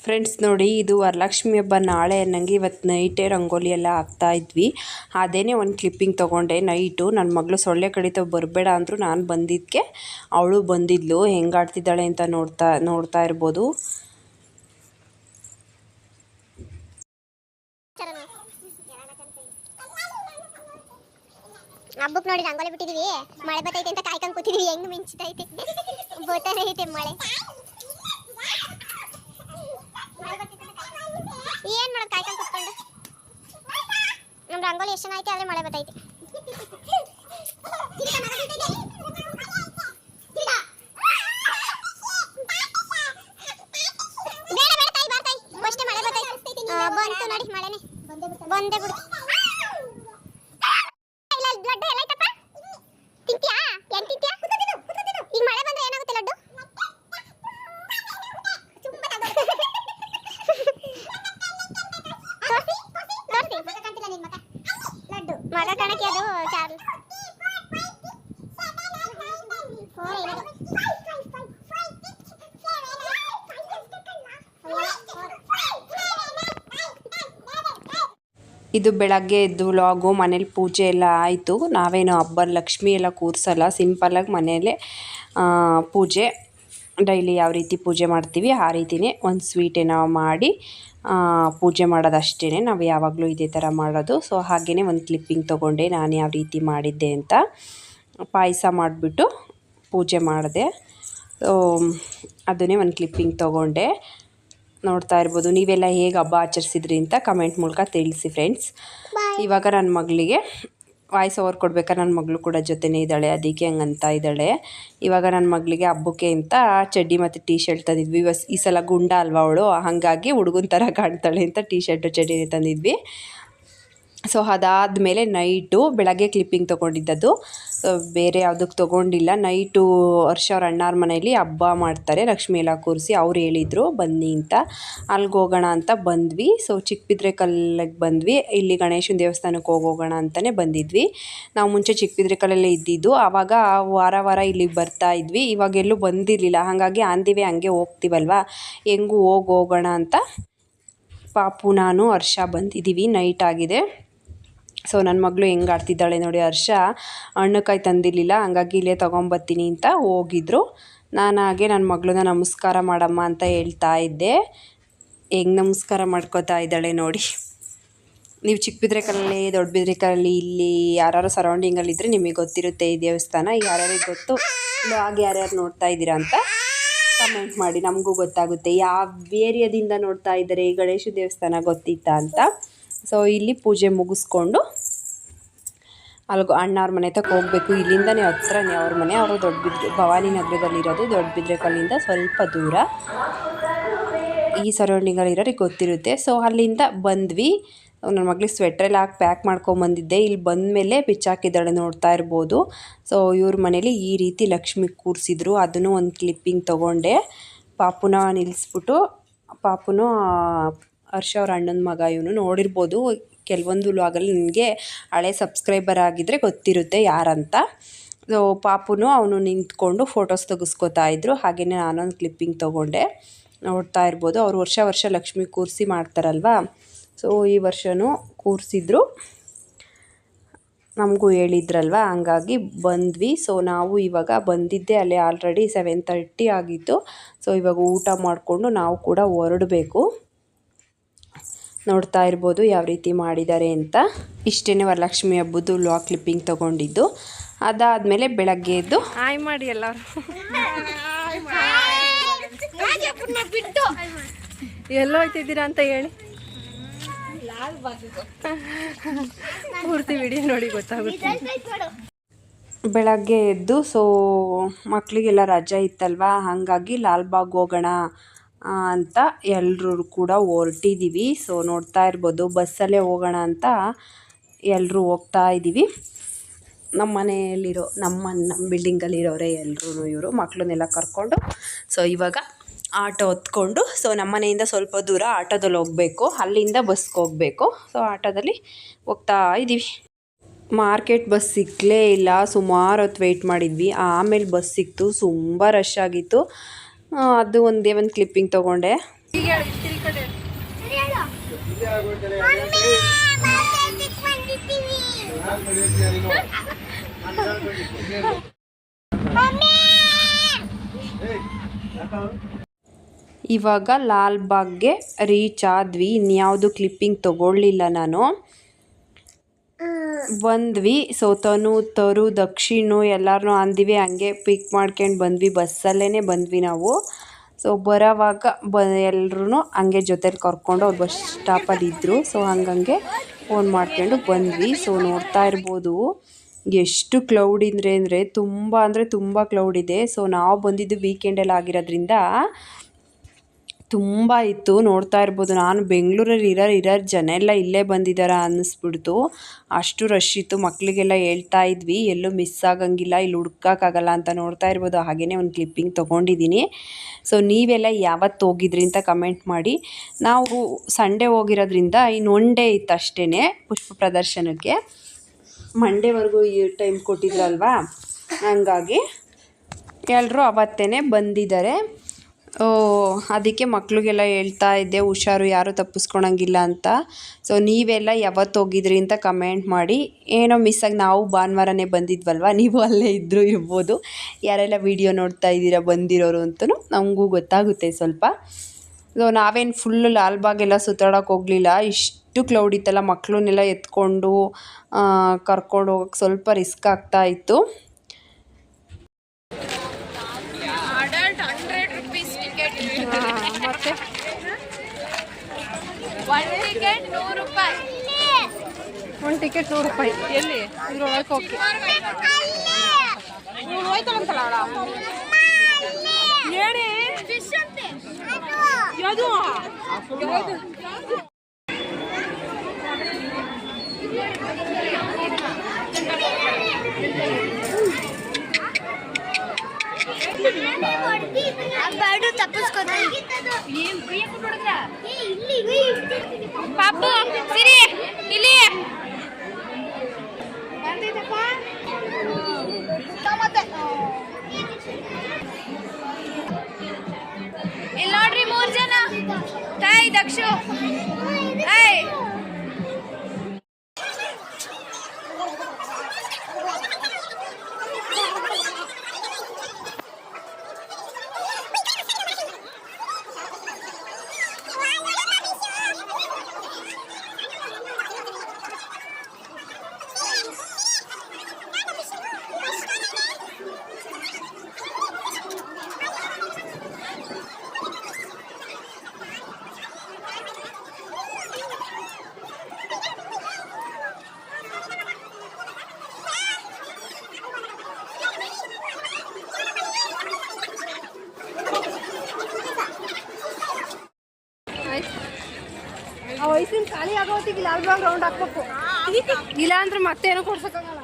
Friends ನೋಡಿ ಇದು ವರಲಕ್ಷ್ಮಿ ಹಬ್ಬ. ನಾಳೆ ಅನ್ನಂಗೆ ಇವತ್ತು ನೈಟೇ ರಂಗೋಲಿ ಎಲ್ಲ ಹಾಕ್ತಾ ಇದ್ವಿ. ಅದೇನೇ ಒಂದು ಕ್ಲಿಪ್ಪಿಂಗ್ ತೊಗೊಂಡೆ. ನೈಟು ನನ್ನ ಮಗಳು ಸೊಳ್ಳೆ ಕಡಿತ ಬರಬೇಡ ಅಂದರೂ ನಾನು ಬಂದಿದ್ದಕ್ಕೆ ಅವಳು ಬಂದಿದ್ಲು. ಹೆಂಗೆ ಆಡ್ತಿದ್ದಾಳೆ ಅಂತ ನೋಡ್ತಾ ನೋಡ್ತಾ ಇರ್ಬೋದು. ಹಬ್ಬಕ್ಕೆ ನೋಡಿ ರಂಗೋಲಿ ಬಿಟ್ಟಿದೀವಿ. ಮಳೆ ಬತ್ತೈತೆ ಅಂತ ಕಾಯ್ಕೊಂಡ್ ಕೂತಿದೀವಿ. ಹೆಂಗ್ ಮಿಂಚ್ತೈತೆ. ಬರ್ತಾನೆ ಐತೆ ಮಳೆ. ಏನ್ ಮಾಡೋದು ಕಾಯ್ಕೊಂಡ್ ಕೂತ್ಕೊಂಡು? ನಮ್ ರಂಗೋಲಿ ಎಷ್ಟು ಚೆನ್ನಾಗೈತೆ, ಆದ್ರೆ ಮಳೆ ಬತ್ತೈತೆ ಬೇಡ ಬೇಡ ತಾಯಿ ಬಾ ತಾಯಿ ಅಷ್ಟೇ ಮಳೆ ಬರ್ತೈತೆ ಆ, ಬಂತು ನೋಡಿ ಮಳೆನೆ ಬಂದೇ ಬಿಡು ಇಲ್ಲ ಲಡ್ಡು ಎಲ್ಲ ಐತಪ್ಪ ತಿಂತ್ಯಾ ಏನ್ ತಿಂತ್ಯಾ ಈಗ ಮಳೆ ಬಂದ್ರೆ ಏನಾಗುತ್ತೆ ಲಡ್ಡು ತೋರ್ಸಿ, ತೋರ್ಸಿ. ಮಗ ಕಾಣಕ್ಕೆ ಅದು ಚಾರ್ಲ್ ಫೋನ್ ಏನದು? ಇದು ಬೆಳಗ್ಗೆ ಎದ್ದು ವ್ಲಾಗು ಮನೇಲಿ ಪೂಜೆ ಎಲ್ಲ ಆಯಿತು. ನಾವೇನು ಹಬ್ಬ ಲಕ್ಷ್ಮಿ ಎಲ್ಲ ಕೂರಿಸಲ್ಲ ಸಿಂಪಲ್ಲಾಗಿ ಮನೆಯಲ್ಲೇ ಪೂಜೆ. ಡೈಲಿ ಯಾವ ರೀತಿ ಪೂಜೆ ಮಾಡ್ತೀವಿ, ಆ ರೀತಿಯೇ ಒಂದು ಸ್ವೀಟ್ ಮಾಡಿ ಪೂಜೆ ಮಾಡೋದಷ್ಟೇ ನಾವು ಯಾವಾಗಲೂ ಇದೇ ಥರ ಮಾಡೋದು. ಸೊ ಹಾಗೇ ಒಂದು ಕ್ಲಿಪ್ಪಿಂಗ್ ತೊಗೊಂಡೆ, ನಾನು ಯಾವ ರೀತಿ ಮಾಡಿದ್ದೆ ಅಂತ. ಪಾಯಸ ಮಾಡಿಬಿಟ್ಟು ಪೂಜೆ ಮಾಡಿದೆ. ಸೊ ಅದನ್ನೇ ಒಂದು ಕ್ಲಿಪ್ಪಿಂಗ್ ತೊಗೊಂಡೆ. ನೋಡ್ತಾ ಇರ್ಬೋದು. ನೀವೆಲ್ಲ ಹೇಗೆ ಹಬ್ಬ ಆಚರಿಸಿದ್ರಿ ಅಂತ ಕಮೆಂಟ್ ಮೂಲಕ ತಿಳಿಸಿ ಫ್ರೆಂಡ್ಸ್ ಇವಾಗ ನನ್ನ ಮಗಳಿಗೆ ವಾಯ್ಸ್ ಓವರ್ ಕೊಡ್ಬೇಕಾ? ನನ್ನ ಮಗಳು ಕೂಡ ಜೊತೆನೇ ಇದ್ದಾಳೆ ಅದಕ್ಕೆ ಹಂಗಂತ ಇದ್ದಾಳೆ. ಇವಾಗ ನನ್ನ ಮಗಳಿಗೆ ಹಬ್ಬಕ್ಕೆ ಅಂತ ಚಡ್ಡಿ ಮತ್ತು ಟೀ ಶರ್ಟ್ ತಂದಿದ್ವಿ. ಇವಸ್ ಈ ಸಲ ಗುಂಡ ಅಲ್ವಾ ಅವಳು? ಹಾಗಾಗಿ ಹುಡುಗನ ಥರ ಕಾಣ್ತಾಳೆ ಅಂತ ಟೀ ಶರ್ಟು ಚಡ್ಡಿನೇ ತಂದಿದ್ವಿ. ಸೊ ಅದಾದಮೇಲೆ ನೈಟು ಬೆಳಗ್ಗೆ ಕ್ಲಿಪ್ಪಿಂಗ್ ತೊಗೊಂಡಿದ್ದದು ಸೊ ಬೇರೆ ಯಾವುದಕ್ಕೆ ತೊಗೊಂಡಿಲ್ಲ. ನೈಟು ವರ್ಷ ಅವ್ರ ಅಣ್ಣಾರ ಮನೇಲಿ ಹಬ್ಬ ಮಾಡ್ತಾರೆ. ಲಕ್ಷ್ಮಿ ಎಲ್ಲ ಕೂರಿಸಿ ಅವ್ರು ಹೇಳಿದರು, ಬನ್ನಿ ಅಂತ. ಅಲ್ಲಿಗೆ ಹೋಗೋಣ ಅಂತ ಬಂದ್ವಿ. ಸೊ ಚಿಕ್ಕಬಿದ್ರೆ ಕಲ್ಲಿಗೆ ಬಂದ್ವಿ. ಇಲ್ಲಿ ಗಣೇಶನ ದೇವಸ್ಥಾನಕ್ಕೆ ಹೋಗೋಣ ಅಂತಲೇ ಬಂದಿದ್ವಿ. ನಾವು ಮುಂಚೆ ಚಿಕ್ಕಬಿದ್ರೆ ಕಲ್ಲಲ್ಲೇ ಇದ್ದಿದ್ದು. ಆವಾಗ ವಾರ ವಾರ ಇಲ್ಲಿಗೆ ಬರ್ತಾ ಇದ್ವಿ. ಇವಾಗ ಎಲ್ಲೂ ಬಂದಿರಲಿಲ್ಲ. ಹಾಗಾಗಿ ಆಂದಿವೆ ಹಂಗೆ ಹೋಗ್ತೀವಲ್ವ? ಹೆಂಗೂ ಹೋಗಿ ಹೋಗೋಣ ಅಂತ ಪಾಪು, ನಾನು, ಹರ್ಷ ಬಂದಿದ್ದೀವಿ ನೈಟ್ ಆಗಿದೆ. ಸೊ ನನ್ನ ಮಗಳು ಹೆಂಗೆ ಆಡ್ತಿದ್ದಾಳೆ ನೋಡಿ ಹರ್ಷ. ಹಣ್ಣುಕಾಯಿ ತಂದಿರಲಿಲ್ಲ, ಹಂಗಾಗಿ ಇಲ್ಲೇ ತೊಗೊಂಬತ್ತೀನಿ ಅಂತ ಹೋಗಿದ್ರು. ನಾನು ಹಾಗೆ ನನ್ನ ಮಗಳನ್ನ ನಮಸ್ಕಾರ ಮಾಡಮ್ಮ ಅಂತ ಹೇಳ್ತಾ ಇದ್ದೆ. ಹೆಂಗೆ ನಮಸ್ಕಾರ ಮಾಡ್ಕೋತಾ ಇದ್ದಾಳೆ ನೋಡಿ. ನೀವು ಚಿಕ್ಕಬಿದ್ರೆಕಲ್ಲಲ್ಲಿ ದೊಡ್ಡಬಿದ್ರೆಕಲ್ಲಲ್ಲಿ ಇಲ್ಲಿ ಯಾರು ಸರೌಂಡಿಂಗಲ್ಲಿದ್ದರೆ ನಿಮಗೆ ಗೊತ್ತಿರುತ್ತೆ ಈ ದೇವಸ್ಥಾನ. ಯಾರ್ಯಾರಿಗೆ ಗೊತ್ತು ಹಾಗೆ ಯಾರ್ಯಾರು ನೋಡ್ತಾ ಇದ್ದೀರಾ ಅಂತ ಕಮೆಂಟ್ ಮಾಡಿ. ನಮಗೂ ಗೊತ್ತಾಗುತ್ತೆ. ಯಾವ ಏರಿಯಾದಿಂದ ನೋಡ್ತಾ ಇದ್ದಾರೆ ಈ ಗಣೇಶ ದೇವಸ್ಥಾನ ಗೊತ್ತಿತ್ತಾ ಅಂತ. ಸೊ ಇಲ್ಲಿ ಪೂಜೆ ಮುಗಿಸ್ಕೊಂಡು ಅಲ್ಲಿಗೆ ಅಣ್ಣವ್ರ ಮನೆ ತಕ್ಕ ಹೋಗಬೇಕು. ಇಲ್ಲಿಂದನೇ ಹತ್ರನೇ ಅವ್ರ ಮನೆ. ಅವರು ದೊಡ್ಡ ದೊಡ್ಡಬಿದ್ರೆ ಭವಾನಿ ನಗರದಲ್ಲಿರೋದು ದೊಡ್ಡಬಿದ್ರೆಕಲ್ಲಿಂದ ಸ್ವಲ್ಪ ದೂರ. ಈ ಸರೌಂಡಿಂಗಲ್ಲಿರೋರಿಗೆ ಗೊತ್ತಿರುತ್ತೆ. ಸೊ ಅಲ್ಲಿಂದ ಬಂದ್ವಿ. ನನ್ನ ಮಗಳಿಗೆ ಸ್ವೆಟ್ರೆಲ್ಲ ಹಾಕಿ ಪ್ಯಾಕ್ ಮಾಡ್ಕೊಂಬಂದಿದ್ದೆ ಇಲ್ಲಿ ಬಂದಮೇಲೆ ಬಿಚ್ಚಾಕಿದ್ದಾಳೆ ನೋಡ್ತಾ ಇರ್ಬೋದು. ಸೊ ಇವ್ರ ಮನೇಲಿ ಈ ರೀತಿ ಲಕ್ಷ್ಮಿ ಕೂರಿಸಿದ್ರು. ಅದನ್ನು ಒಂದು ಕ್ಲಿಪ್ಪಿಂಗ್ ತೊಗೊಂಡೆ. ಪಾಪುನ ನಿಲ್ಲಿಸ್ಬಿಟ್ಟು ಪಾಪುನು ಹರ್ಷ ಅವ್ರ ಅಣ್ಣನ ಮಗ ಇವನು ನೋಡಿರ್ಬೋದು. ಕೆಲವೊಂದು ವ್ಲಾಗಲ್ಲಿ ನಿನಗೆ ಹಳೆ ಸಬ್ಸ್ಕ್ರೈಬರ್ ಆಗಿದ್ದರೆ ಗೊತ್ತಿರುತ್ತೆ ಯಾರಂತ. ಸೊ ಪಾಪುನು ಅವನು ನಿಂತ್ಕೊಂಡು ಫೋಟೋಸ್ ತೆಗೆಸ್ಕೊತಾ ಇದ್ರು. ಹಾಗೆಯೇ ನಾನೊಂದು ಕ್ಲಿಪ್ಪಿಂಗ್ ತೊಗೊಂಡೆ. ನೋಡ್ತಾ ಇರ್ಬೋದು. ಅವ್ರು ವರ್ಷ ವರ್ಷ ಲಕ್ಷ್ಮಿ ಕೂರಿಸಿ ಮಾಡ್ತಾರಲ್ವಾ? ಸೊ ಈ ವರ್ಷವೂ ಕೂರಿಸಿದ್ರು. ನಮಗೂ ಹೇಳಿದ್ರಲ್ವ? ಹಂಗಾಗಿ ಬಂದ್ವಿ. ಸೊ ನಾವು ಇವಾಗ ಬಂದಿದ್ದೆ. ಅಲ್ಲಿ ಆಲ್ರೆಡಿ ಸೆವೆನ್ ತರ್ಟಿ ಆಗಿತ್ತು. ಸೊ ಇವಾಗ ಊಟ ಮಾಡಿಕೊಂಡು ನಾವು ಕೂಡ ಹೊರಡಬೇಕು. ನೋಡ್ತಾ ಇರ್ಬೋದು ಯಾವ ರೀತಿ ಮಾಡಿದ್ದಾರೆ ಅಂತ. ಇಷ್ಟೇ ವರಲಕ್ಷ್ಮಿ ಹಬ್ಬದ್ದು ಲಾ ಕ್ಲಿಪ್ಪಿಂಗ್ ತೊಗೊಂಡಿದ್ದು. ಅದಾದಮೇಲೆ ಬೆಳಗ್ಗೆ ಎದ್ದು ಆಯ್ ಮಾಡಿ ಎಲ್ಲರೂ. ಎಲ್ಲೋ ಹೋಯ್ತಿದ್ದೀರಾ ಅಂತ ಹೇಳಿ. ಪೂರ್ತಿ ವಿಡಿಯೋ ನೋಡಿ ಗೊತ್ತಾಗುತ್ತೆ. ಬೆಳಗ್ಗೆ ಎದ್ದು ಸೊ ಮಕ್ಕಳಿಗೆಲ್ಲ ರಜೆ ಇತ್ತಲ್ವಾ? ಹಾಗಾಗಿ ಲಾಲ್ಬಾಗ್ ಹೋಗೋಣ ಅಂತ ಎಲ್ಲರೂ ಕೂಡ ಹೊರಟಿದ್ದೀವಿ ಸೊ ನೋಡ್ತಾ ಇರ್ಬೋದು, ಬಸ್ಸಲ್ಲೇ ಹೋಗೋಣ ಅಂತ ಎಲ್ಲರೂ ಹೋಗ್ತಾ ಇದ್ದೀವಿ ನಮ್ಮ ಮನೆಯಲ್ಲಿರೋ, ನಮ್ಮ ನಮ್ಮ ಬಿಲ್ಡಿಂಗಲ್ಲಿರೋರೇ ಎಲ್ಲರೂ ಇವರು ಮಕ್ಕಳನ್ನೆಲ್ಲ ಕರ್ಕೊಂಡು ಸೊ ಇವಾಗ ಆಟೋ ಹೊತ್ಕೊಂಡು ಸೊ ನಮ್ಮ ಮನೆಯಿಂದ ಸ್ವಲ್ಪ ದೂರ ಆಟೋದಲ್ಲಿ ಹೋಗಬೇಕು. ಅಲ್ಲಿಂದ ಬಸ್ಗೆ ಹೋಗಬೇಕು. ಸೊ ಆಟೋದಲ್ಲಿ ಹೋಗ್ತಾ ಇದ್ದೀವಿ ಮಾರ್ಕೆಟ್ ಬಸ್ ಸಿಕ್ಕಲೇ ಇಲ್ಲ. ಸುಮಾರು ಹೊತ್ತು ವೆಯ್ಟ್ ಮಾಡಿದ್ವಿ. ಆಮೇಲೆ ಬಸ್ ಸಿಕ್ತು. ತುಂಬ ರಶ್ ಆಗಿತ್ತು. ಅದು ಒಂದೇ ಒಂದು ಕ್ಲಿಪ್ಪಿಂಗ್ ತಗೊಂಡೆ. ಇವಾಗ ಲಾಲ್ಬಾಗ್ಗೆ ರೀಚ್ ಆದ್ವಿ. ಇನ್ಯಾವುದು ಕ್ಲಿಪ್ಪಿಂಗ್ ತೊಗೊಳ್ಳಿಲ್ಲ ನಾನು. ಬಂದ್ವಿ. ಸೊ ತನು, ತರು, ದಕ್ಷಿಣು ಎಲ್ಲರನ್ನೂ ಅಂದಿವಿ. ಹಂಗೆ ಪಿಕ್ ಮಾಡ್ಕೊಂಡು ಬಂದ್ವಿ. ಬಸ್ಸಲ್ಲೇ ಬಂದ್ವಿ ನಾವು. ಸೊ ಬರೋವಾಗ ಬ ಎಲ್ಲರೂ ಹಂಗೆ ಜೊತೆಲಿ ಕರ್ಕೊಂಡು ಅವ್ರು ಬಸ್ ಸ್ಟಾಪಲ್ಲಿ ಇದ್ದರು ಸೊ ಹಂಗಂಗೆ ಫೋನ್ ಮಾಡ್ಕೊಂಡು ಬಂದ್ವಿ. ಸೊ ನೋಡ್ತಾ ಇರ್ಬೋದು. ಎಷ್ಟು ಕ್ಲೌಡ್ ಇದ್ರೆ, ಅಂದರೆ ತುಂಬ ಅಂದರೆ ತುಂಬ ಕ್ಲೌಡ್ ಇದೆ. ಸೊ ನಾವು ಬಂದಿದ್ದು ವೀಕೆಂಡಲ್ಲಿ ಆಗಿರೋದ್ರಿಂದ ತುಂಬ ಇತ್ತು. ನೋಡ್ತಾ ಇರ್ಬೋದು. ನಾನು ಬೆಂಗಳೂರಲ್ಲಿ ಇರೋ ಇರೋರು ಜನ ಎಲ್ಲ ಇಲ್ಲೇ ಬಂದಿದ್ದಾರೆ ಅನ್ನಿಸ್ಬಿಡ್ತು. ಅಷ್ಟು ರಶ್ ಇತ್ತು. ಮಕ್ಕಳಿಗೆಲ್ಲ ಹೇಳ್ತಾ ಇದ್ವಿ. ಎಲ್ಲೂ ಮಿಸ್ ಆಗಂಗಿಲ್ಲ. ಇಲ್ಲಿ ಹುಡ್ಕೋಕ್ಕಾಗಲ್ಲ ಅಂತ ನೋಡ್ತಾ ಇರ್ಬೋದು. ಹಾಗೆಯೇ ಒಂದು ಕ್ಲಿಪ್ಪಿಂಗ್ ತೊಗೊಂಡಿದ್ದೀನಿ ಸೊ ನೀವೆಲ್ಲ ಯಾವತ್ತು ಹೋಗಿದ್ರಿ ಅಂತ ಕಮೆಂಟ್ ಮಾಡಿ. ನಾವು ಸಂಡೇ ಹೋಗಿರೋದ್ರಿಂದ ಇನ್ನು ಒನ್ ಡೇ ಇತ್ತು ಅಷ್ಟೇ ಪುಷ್ಪ ಪ್ರದರ್ಶನಕ್ಕೆ. ಮಂಡೇವರೆಗೂ ಈ ಟೈಮ್ ಕೊಟ್ಟಿದ್ರಲ್ವಾ? ಹಂಗಾಗಿ ಎಲ್ಲರೂ ಅವತ್ತೇ ಬಂದಿದ್ದಾರೆ. ಅದಕ್ಕೆ ಮಕ್ಕಳಿಗೆಲ್ಲ ಹೇಳ್ತಾ ಇದ್ದೆ, ಹುಷಾರು, ಯಾರು ತಪ್ಪಿಸ್ಕೊಳಂಗಿಲ್ಲ ಅಂತ. ಸೊ ನೀವೆಲ್ಲ ಯಾವತ್ತು ಹೋಗಿದ್ರಿ ಅಂತ ಕಮೆಂಟ್ ಮಾಡಿ. ಏನೋ ಮಿಸ್ ಆಗಿ ನಾವು ಭಾನುವಾರನೇ ಬಂದಿದ್ವಲ್ವ? ನೀವು ಅಲ್ಲೇ ಇದ್ದರೂ ಇರ್ಬೋದು. ಯಾರೆಲ್ಲ ವೀಡಿಯೋ ನೋಡ್ತಾ ಇದ್ದೀರಾ, ಬಂದಿರೋರು ಅಂತಲೂ ನಮಗೂ ಗೊತ್ತಾಗುತ್ತೆ ಸ್ವಲ್ಪ. ಸೊ ನಾವೇನು ಫುಲ್ಲು ಲಾಲ್ಬಾಗೆಲ್ಲ ಸುತ್ತಾಡೋಕೆ ಹೋಗಲಿಲ್ಲ. ಇಷ್ಟು ಕ್ಲೌಡ್ ಇತ್ತಲ್ಲ ಮಕ್ಕಳನ್ನೆಲ್ಲ ಎತ್ಕೊಂಡು ಕರ್ಕೊಂಡು ಹೋಗೋಕೆ ಸ್ವಲ್ಪ ರಿಸ್ಕ್ ಆಗ್ತಾ ಇತ್ತು ಅಡಲ್ಟ್ ಹಂಡ್ರೆಡ್ ರುಪೀಸ್ ಟಿಕೆಟ್ ಮತ್ತೆ ಒನ್ ಟಿಕೆಟ್ ನೂರು ರೂಪಾಯಿ. ಒಂದು ಟಿಕೆಟ್ ನೂರು ರೂಪಾಯಿ. ಎಲ್ಲಿ? ಇದ್ರೊಳಗೆ ಹೋಗಿ. ಹೇಳಿ. ಯಾವುದು? ಯಾವುದು? ಬರ್ಡು ತಪ್ಪಿಸ್ಕೋತೀನಿ. ಪಾಪು ಸಿರಿ ಇಲ್ಲಿ. ಇಲ್ಲಿ ನೋಡ್ರಿ ಮೂರ್ ಜನ. ತಾಯಿ ದಕ್ಷು ಏಯ್ ಆ ವಯಸ್ಸಿನ ಆಗೋತ್ತಿಗೆ ಲಾಲ್ ಲಾಲ್ಬಾಗ್ ರೌಂಡ್ ಹಾಕ್ಬೇಕು. ಇಲ್ಲ ಅಂದ್ರೆ ಏನೋ ಕೊಡ್ಸಕ್ಕಾಗಲ್ಲ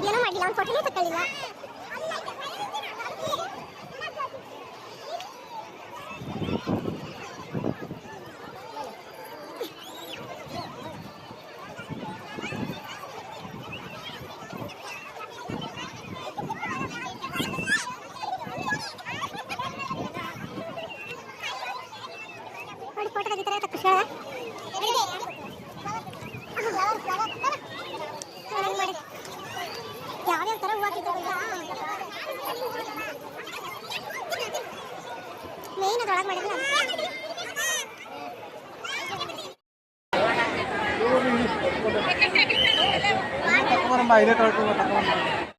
ಏನೋ ಮಾಡಿಲ್ಲ ಒಂದು ಫೋಟೋನೇ ತಗೊಳ್ಳಿಲ್ಲ. ಮೇನ್ ಅದೊಳಗೆ ಮಾಡಿಲ್ಲ ತಗೊಂಬ ಇದೇ ಕಳ್ಕೊಂಡ್ಬ ತಗೊಂಬ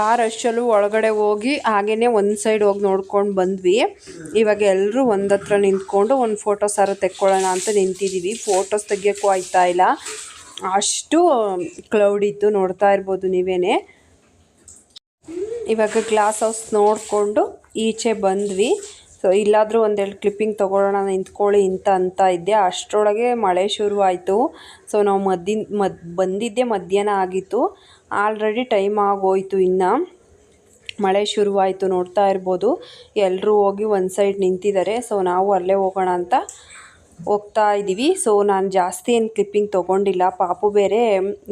ಆ ರಶಲ್ಲೂ ಒಳಗಡೆ ಹೋಗಿ ಹಾಗೇ ಒಂದು ಸೈಡ್ ಹೋಗಿ ನೋಡ್ಕೊಂಡು ಬಂದ್ವಿ. ಇವಾಗ ಎಲ್ಲರೂ ಒಂದು ಹತ್ರ ನಿಂತ್ಕೊಂಡು ಒಂದು ಫೋಟೋ ಸಾರು ತೆಕ್ಕೊಳ್ಳೋಣ ಅಂತ ನಿಂತಿದ್ದೀವಿ ಫೋಟೋಸ್ ತೆಗಿಯೋಕ್ಕೂ ಆಯ್ತಾ ಇಲ್ಲ. ಅಷ್ಟು ಕ್ಲೌಡ್ ಇತ್ತು ನೋಡ್ತಾ ಇರ್ಬೋದು ನೀವೇ ಇವಾಗ ಗ್ಲಾಸ್ ಹೌಸ್ ನೋಡಿಕೊಂಡು ಈಚೆ ಬಂದ್ವಿ. ಸೊ ಇಲ್ಲಾದರೂ ಒಂದೆರಡು ಕ್ಲಿಪ್ಪಿಂಗ್ ತೊಗೊಳ್ಳೋಣ ನಿಂತ್ಕೊಳ್ಳಿ ಅಂತ ಅಂತ ಇದ್ದೆ. ಅಷ್ಟರೊಳಗೆ ಮಳೆ ಶುರು ಆಯಿತು ಸೊ ನಾವು ಮದ್ದಿನ ಮದ್ ಬಂದಿದ್ದೆ ಮಧ್ಯಾಹ್ನ ಆಗಿತ್ತು. ಆಲ್ರೆಡಿ ಟೈಮ್ ಆಗೋಯ್ತು ಇನ್ನು. ಮಳೆ ಶುರುವಾಯಿತು ನೋಡ್ತಾ ಇರ್ಬೋದು. ಎಲ್ಲರೂ ಹೋಗಿ ಒಂದು ಸೈಡ್ ನಿಂತಿದ್ದಾರೆ. ಸೊ ನಾವು ಅಲ್ಲೇ ಹೋಗೋಣ ಅಂತ ಹೋಗ್ತಾ ಇದ್ದೀವಿ ಸೊ ನಾನು ಜಾಸ್ತಿ ಏನು ಕ್ಲಿಪ್ಪಿಂಗ್ ತೊಗೊಂಡಿಲ್ಲ. ಪಾಪು ಬೇರೆ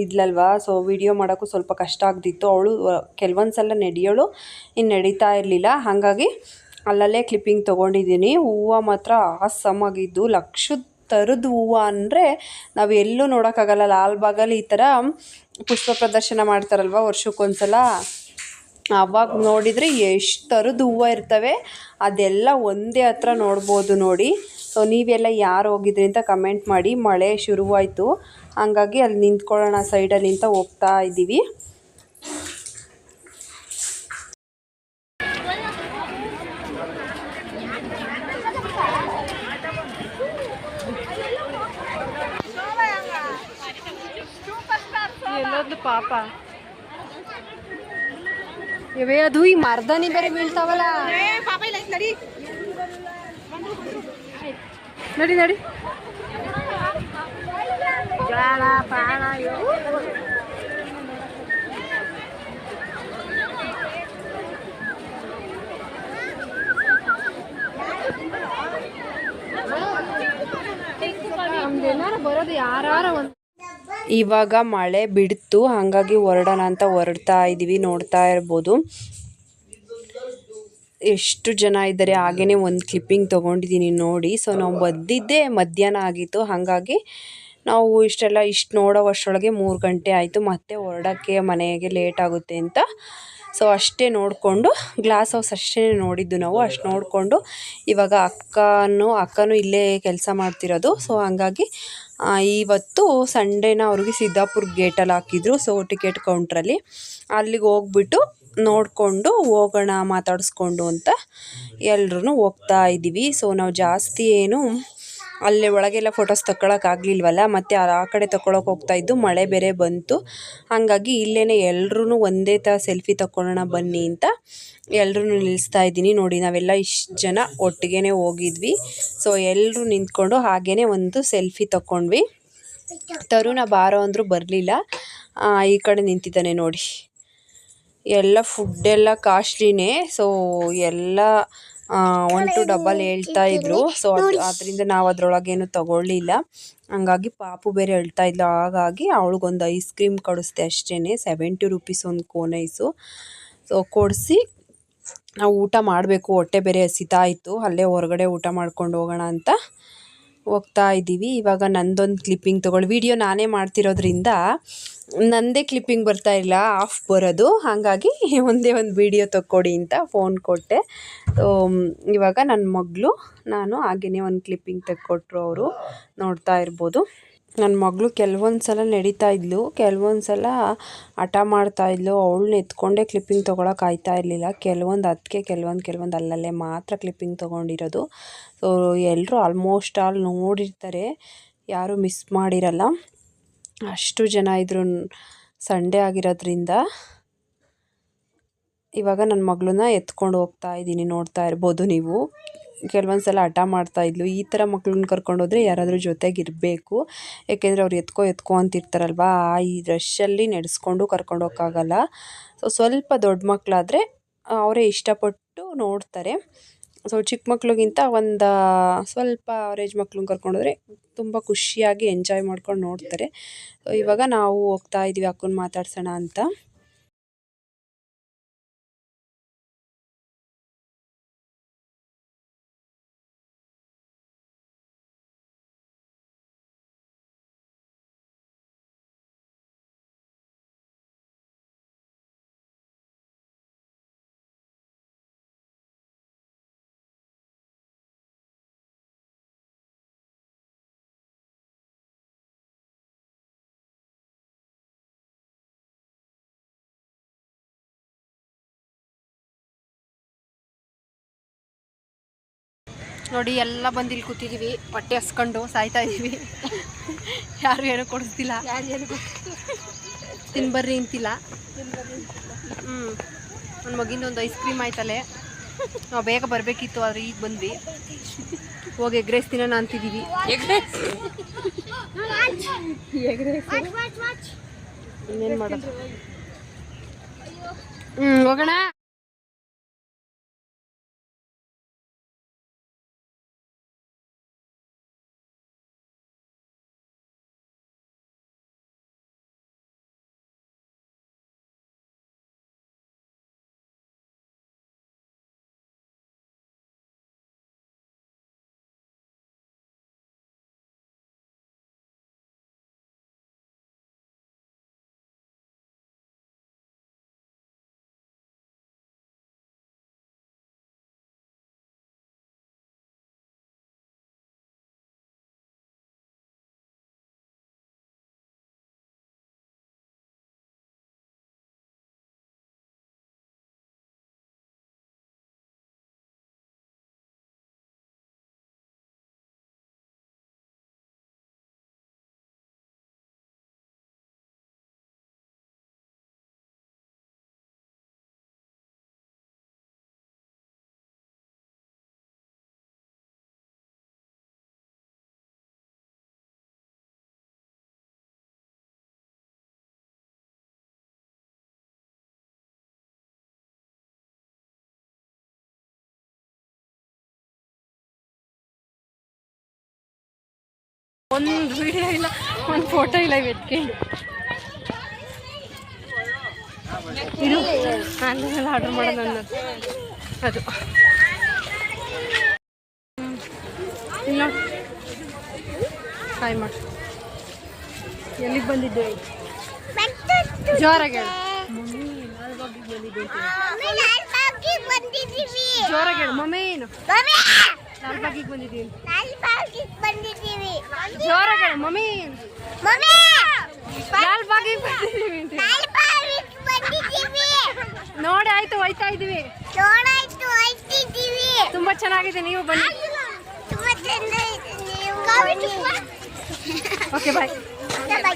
ಇದ್ಲಲ್ವಾ? ಸೊ ವಿಡಿಯೋ ಮಾಡೋಕ್ಕೂ ಸ್ವಲ್ಪ ಕಷ್ಟ ಆಗ್ತಿತ್ತು. ಅವಳು, ಕೆಲವೊಂದು ಸಲ ನಡೆಯೋಳು. ಇನ್ನು ನಡೀತಾ ಇರಲಿಲ್ಲ. ಹಾಗಾಗಿ ಅಲ್ಲಲ್ಲೇ ಕ್ಲಿಪ್ಪಿಂಗ್ ತೊಗೊಂಡಿದ್ದೀನಿ. ಹೂವು ಮಾತ್ರ ಆಸಮಾಗಿದ್ದು. ಲಕ್ಷದ ಥರದ ಹೂವು ಅಂದರೆ ನಾವು ಎಲ್ಲೂ ನೋಡೋಕ್ಕಾಗಲ್ಲ. ಲಾಲ್ಬಾಗಲ್ಲಿ ಈ ಥರ ಪುಷ್ಪ ಪ್ರದರ್ಶನ ಮಾಡ್ತಾರಲ್ವ ವರ್ಷಕ್ಕೊಂದ್ಸಲ? ಅವಾಗ ನೋಡಿದರೆ ಎಷ್ಟು ಥರದ ಹೂವು ಇರ್ತವೆ. ಅದೆಲ್ಲ ಒಂದೇ ಹತ್ರ ನೋಡ್ಬೋದು ನೋಡಿ. ಸೊ ನೀವೆಲ್ಲ ಯಾರು ಹೋಗಿದ್ರಿ ಅಂತ ಕಮೆಂಟ್ ಮಾಡಿ. ಮಳೆ ಶುರುವಾಯಿತು. ಹಂಗಾಗಿ ಅಲ್ಲಿ ನಿಂತ್ಕೊಳ್ಳೋಣ ಸೈಡಲ್ಲಿ ಅಂತ ಹೋಗ್ತಾ ಇದ್ದೀವಿ ಎಲ್ಲೋದ್ಲು ಪಾಪ ಇವೇ ಅದು ಈ ಮರ್ದನಿ ಬೇರೆ ಬೀಳ್ತಾವಲ್ಲ ನಡಿ ನಡಿ ನಮ್ದೇನಾರ ಬರೋದು ಯಾರಾರ ಒಂದು ಇವಾಗ ಮಳೆ ಬಿಡ್ತು, ಹಾಗಾಗಿ ಹೊರಡೋಣ ಅಂತ ಹೊರಡ್ತಾ ಇದ್ದೀವಿ ನೋಡ್ತಾ ಇರ್ಬೋದು. ಎಷ್ಟು ಜನ ಇದ್ದಾರೆ ಹಾಗೇ ಒಂದು ಕ್ಲಿಪ್ಪಿಂಗ್ ತೊಗೊಂಡಿದ್ದೀನಿ ನೋಡಿ. ಸೊ ನಾವು ಬಂದಿದ್ದೇ ಮಧ್ಯಾಹ್ನ ಆಗಿತ್ತು, ಹಾಗಾಗಿ ನಾವು ಇಷ್ಟೆಲ್ಲ ಇಷ್ಟು ನೋಡೋ ಅಷ್ಟರೊಳಗೆ ಮೂರು ಗಂಟೆ ಆಯಿತು, ಮತ್ತೆ ಹೊರಡೋಕ್ಕೆ ಮನೆಗೆ ಲೇಟ್ ಆಗುತ್ತೆ ಅಂತ. ಸೊ ಅಷ್ಟೇ ನೋಡಿಕೊಂಡು ಗ್ಲಾಸ್ ಹೌಸ್ ಅಷ್ಟೇ ನೋಡಿದ್ದು ನಾವು, ಅಷ್ಟು ನೋಡಿಕೊಂಡು ಇವಾಗ ಅಕ್ಕನೂ ಅಕ್ಕನೂ ಇಲ್ಲೇ ಕೆಲಸ ಮಾಡ್ತಿರೋದು. ಸೊ ಹಂಗಾಗಿ ಇವತ್ತು ಸಂಡೇನ ಅವ್ರಿಗೆ ಸಿದ್ದಾಪುರ ಗೇಟಲ್ಲಿ ಹಾಕಿದ್ರು ಸೊ ಟಿಕೆಟ್ ಕೌಂಟ್ರಲ್ಲಿ ಅಲ್ಲಿಗೆ ಹೋಗ್ಬಿಟ್ಟು ನೋಡಿಕೊಂಡು ಹೋಗೋಣ, ಮಾತಾಡಿಸ್ಕೊಂಡು ಅಂತ ಎಲ್ರೂ ಹೋಗ್ತಾ ಇದ್ದೀವಿ ಸೊ ನಾವು ಜಾಸ್ತಿ ಏನು ಅಲ್ಲೇ ಒಳಗೆಲ್ಲ ಫೋಟೋಸ್ ತಗೊಳಕ್ಕಾಗ್ಲಿಲ್ವಲ್ಲ ಮತ್ತು ಆ ಕಡೆ ತಗೊಳಕ್ಕೆ ಹೋಗ್ತಾ ಇದ್ದು ಮಳೆ ಬೇರೆ ಬಂತು. ಹಾಗಾಗಿ ಇಲ್ಲೇ ಎಲ್ರೂ ಒಂದೇ ಥರ ಸೆಲ್ಫಿ ತಗೊಳ್ಳೋಣ ಬನ್ನಿ ಅಂತ ಎಲ್ಲರೂ ನಿಲ್ಲಿಸ್ತಾ ಇದ್ದೀನಿ. ನೋಡಿ, ನಾವೆಲ್ಲ ಇಷ್ಟು ಜನ ಒಟ್ಟಿಗೆ ಹೋಗಿದ್ವಿ. ಸೊ ಎಲ್ಲರೂ ನಿಂತ್ಕೊಂಡು ಹಾಗೇ ಒಂದು ಸೆಲ್ಫಿ ತಗೊಂಡ್ವಿ ತರುಣ ಬಾರೋ ಅಂದರೂ ಬರಲಿಲ್ಲ. ಈ ಕಡೆ ನಿಂತಿದ್ದಾನೆ ನೋಡಿ. ಎಲ್ಲ ಫುಡ್ಡೆಲ್ಲ ಕಾಸ್ಟ್ಲಿನೇ ಸೊ ಎಲ್ಲ ಒನ್ ಟು ಡಬಲ್ ಹೇಳ್ತಾ ಇದ್ರು. ಸೊ ಅದು ಅದರಿಂದ ನಾವು ಅದರೊಳಗೇನು ತಗೊಳ್ಳಿಲ್ಲ. ಹಂಗಾಗಿ ಪಾಪು ಬೇರೆ ಹೇಳ್ತಾ ಇದ್ಲು. ಹಾಗಾಗಿ ಅವಳಿಗೊಂದು ಐಸ್ ಕ್ರೀಮ್ ಕೊಡಿಸ್ದೆ ಅಷ್ಟೇ ಸೆವೆಂಟಿ ರುಪೀಸ್ ಒಂದು ಕೋನ್ ಐಸು. ಸೊ ಕೊಡಿಸಿ. ನಾವು ಊಟ ಮಾಡಬೇಕು. ಹೊಟ್ಟೆ ಬೇರೆ ಹಸಿತಾ ಇತ್ತು. ಅಲ್ಲೇ ಹೊರಗಡೆ ಊಟ ಮಾಡ್ಕೊಂಡು ಹೋಗೋಣ ಅಂತ. ಹೋಗ್ತಾ ಇದ್ದೀವಿ. ಇವಾಗ ನಂದೊಂದು ಕ್ಲಿಪ್ಪಿಂಗ್ ತೊಗೊಳ್ಳಿ. ವಿಡಿಯೋ ನಾನೇ ಮಾಡ್ತಿರೋದ್ರಿಂದ ನನ್ನದೇ ಕ್ಲಿಪ್ಪಿಂಗ್ ಬರ್ತಾ ಇಲ್ಲ ಆಫ್ ಬರೋದು. ಹಾಗಾಗಿ ಒಂದೇ ಒಂದು ವಿಡಿಯೋ ತಕ್ಕೊಡಿ ಅಂತ ಫೋನ್ ಕೊಟ್ಟೆ. ಇವಾಗ ನನ್ನ ಮಗಳು, ನಾನು ಹಾಗೆಯೇ ಒಂದು ಕ್ಲಿಪ್ಪಿಂಗ್ ತೆಕ್ಕೊಟ್ರು ಅವರು. ನೋಡ್ತಾ ಇರ್ಬೋದು. ನನ್ನ ಮಗಳು ಕೆಲವೊಂದು ಸಲ ನಡೀತಾ ಇದ್ಲು. ಕೆಲವೊಂದು ಸಲ ಹಠ ಮಾಡ್ತಾ ಇದ್ಲು. ಅವಳನ್ನ ಎತ್ಕೊಂಡೇ ಕ್ಲಿಪ್ಪಿಂಗ್ ತೊಗೊಳಕ್ಕೆ ಆಯ್ತಾ ಇರಲಿಲ್ಲ. ಕೆಲವೊಂದು ಅದಕ್ಕೆ ಕೆಲವೊಂದು ಕೆಲವೊಂದು ಅಲ್ಲಲ್ಲೇ ಮಾತ್ರ ಕ್ಲಿಪ್ಪಿಂಗ್ ತೊಗೊಂಡಿರೋದು. ಸೊ ಎಲ್ಲರೂ ಆಲ್ಮೋಸ್ಟ್ ಆಲ್ ನೋಡಿರ್ತಾರೆ. ಯಾರೂ ಮಿಸ್ ಮಾಡಿರಲ್ಲ. ಅಷ್ಟು ಜನ ಇದ್ರು ಸಂಡೇ ಆಗಿರೋದ್ರಿಂದ ಇವಾಗ ನನ್ನ ಮಗಳನ್ನ ಎತ್ಕೊಂಡು ಹೋಗ್ತಾ ಇದ್ದೀನಿ ನೋಡ್ತಾ ಇರ್ಬೋದು ನೀವು. ಕೆಲವೊಂದು ಸಲ ಹಠ ಮಾಡ್ತಾ ಇದ್ಲು. ಈ ಥರ ಮಕ್ಳನ್ನ ಕರ್ಕೊಂಡು ಹೋದರೆ ಯಾರಾದರೂ ಜೊತೆಗೆ ಇರಬೇಕು ಏಕೆಂದರೆ ಅವ್ರು ಎತ್ಕೋ ಎತ್ಕೋ ಅಂತಿರ್ತಾರಲ್ವ ಆ ಈ ರಶ್ಶಲ್ಲಿ ನಡೆಸ್ಕೊಂಡು ಕರ್ಕೊಂಡು ಹೋಗೋಕ್ಕಾಗಲ್ಲ ಸೊ ಸ್ವಲ್ಪ ದೊಡ್ಡ ಮಕ್ಕಳಾದರೆ ಅವರೇ ಇಷ್ಟಪಟ್ಟು ನೋಡ್ತಾರೆ. ಸೊ ಚಿಕ್ಕ ಮಕ್ಳಿಗಿಂತ ಒಂದು, ಸ್ವಲ್ಪ ಅವರೇಜ್ ಮಕ್ಳನ್ನ ಕರ್ಕೊಂಡೋದ್ರೆ ತುಂಬ ಖುಷಿಯಾಗಿ ಎಂಜಾಯ್ ಮಾಡ್ಕೊಂಡು ನೋಡ್ತಾರೆ. ಇವಾಗ ನಾವು ಹೋಗ್ತಾ ಇದ್ದೀವಿ ಅಕ್ಕನ ಮಾತಾಡ್ಸೋಣ ಅಂತ. ನೋಡಿ ಎಲ್ಲ ಬಂದು ಇಲ್ಲಿ ಕೂತಿದ್ದೀವಿ ಹೊಟ್ಟೆ ಹಸ್ಕೊಂಡು ಸಾಯ್ತಾ ಇದ್ದೀವಿ ಯಾರು ಏನು ಕೊಡಿಸ್ತಿಲ್ಲ. ತಿನ್ಬರ್ರಿ ಅಂತಿಲ್ಲ. ಹ್ಞೂ ನನ್ನ ಮಗಿಂದ ಒಂದು ಐಸ್ ಕ್ರೀಮ್ ಆಯ್ತಲ್ಲೇ. ನಾವು ಬೇಗ ಬರಬೇಕಿತ್ತು ಆದರೆ ಈಗ ಬಂದ್ವಿ. ಹೋಗಿ ಎಗ್ರೇಸ್ ತಿನ್ನೋಣ ಅಂತಿದ್ದೀವಿ ಇನ್ನೇನು ಮಾಡೋದು ಹ್ಞೂ ಹೋಗೋಣ. ಒಂದು ವಿಡಿಯೋ ಇಲ್ಲ ಒಂದು ಫೋಟೋ ಇಲ್ಲ ಇವತ್ತಿಗೆ ಇದು ಆನ್ಲೈನಲ್ಲಿ ಆರ್ಡರ್ ಮಾಡೋದು ನನ್ನ ಅದು. ಇಲ್ಲ. ಹಾಯ್ ಮಾಡಿ. ಎಲ್ಲಿಗೆ ಬಂದಿದ್ದೆ? ಜೋರಾಗಿ ಹೇಳು. ಜೋರಾಗಿ ಹೇಳು. ಮಮ್ಮಿ ಏನು? ಲಾಲ್ಬಾಗಿಗೆ ಬಂದಿದ್ದೀನಿ. ಲಾಲ್ಬಾಗಿಗೆ ಬಂದಿದ್ದೀವಿ ಜೋರಾಗ ಮಮ್ಮಿ! ಮಮ್ಮಿ! ಲಾಲ್ಬಾಗಿಗೆ ಬಂದಿದ್ದೀವಿ ಲಾಲ್ಬಾಗಿಗೆ ಬಂದಿದ್ದೀವಿ ನೋಡಿ ಆಯ್ತು ಹೋಯ್ತಾ ಇದ್ದೀವಿ. ನೋಡಾಯ್ತು ಹೋಯ್ತಿದ್ದೀವಿ ತುಂಬಾ ಚೆನ್ನಾಗಿದೆ ನೀವು ಬನ್ನಿ. ತುಂಬಾ ಇದೆ ನೀವು ಓಕೆ ಬಾಯ್. ಇದಕ್ಕೆ ಬೈ